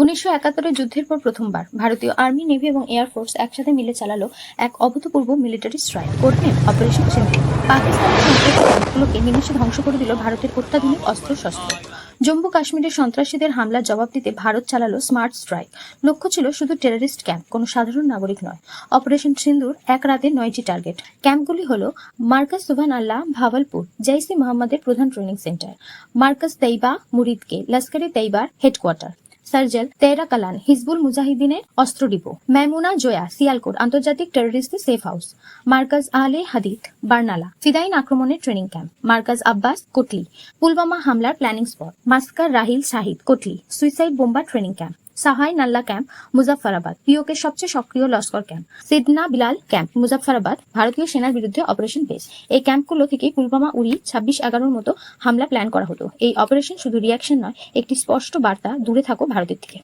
উনিশশো একাত্তরের যুদ্ধের পর প্রথমবার ভারতীয় আর্মি, নেভি এবং এয়ারফোর্স একসাথে মিলে চালালো এক অভূতপূর্ব military strike. Codename operation Sindhu. পাকিস্তানের সন্ত্রাসী নিমেষে ধ্বংস করে দিল ভারতের অত্যাধুনিক অস্ত্র শস্ত্র জম্মু কাশ্মীরের সন্ত্রাসীদের হামলার জবাব দিতে ভারত চালালো স্মার্ট স্ট্রাইক। লক্ষ্য ছিল শুধু টেরারিস্ট ক্যাম্প, কোনো সাধারণ নাগরিক নয়। অপারেশন সিন্দুর এক রাতে নয়টি টার্গেট। ক্যাম্পগুলি হল মার্কাস সুভান আল্লাহ ভাওয়ালপুর জৈসি মোহাম্মদের প্রধান ট্রেনিং সেন্টার, মার্কাস তেইবা, মুরিদকে, লস্করে তেইবার হেডকোয়ার্টার। সার্জেল তেরা কালান, হিজবুল মুজাহিদিনের অস্ত্র ডিপো মেমুনা জয়া, সিয়ালকোট, আন্তর্জাতিক টেরোরিস্ট সেফ হাউস, মার্কাজ আহলে হাদিদ, বার্নালা, ফিদাইন আক্রমণের ট্রেনিং ক্যাম্প, মার্কাজ আব্বাস কোটলি, পুলওয়ামা হামলার planning spot, Markaz Raheel Shahid Kotli, suicide bomber training camp. Sawai Nalla camp, Muzaffarabad পিওকের সবচেয়ে সক্রিয় লস্কর ক্যাম্প, সিদনা বিলাল ক্যাম্প, মুজাফফরাবাদ, ভারতীয় সেনার বিরুদ্ধে অপারেশন বেস এই ক্যাম্পগুলো থেকে পুলবামা উড়ি ছাব্বিশ এগারোর মতো হামলা প্ল্যান করা হতো এই অপারেশন শুধু রিয়াকশন নয়, একটি স্পষ্ট বার্তা, দূরে থাকো ভারতের থেকে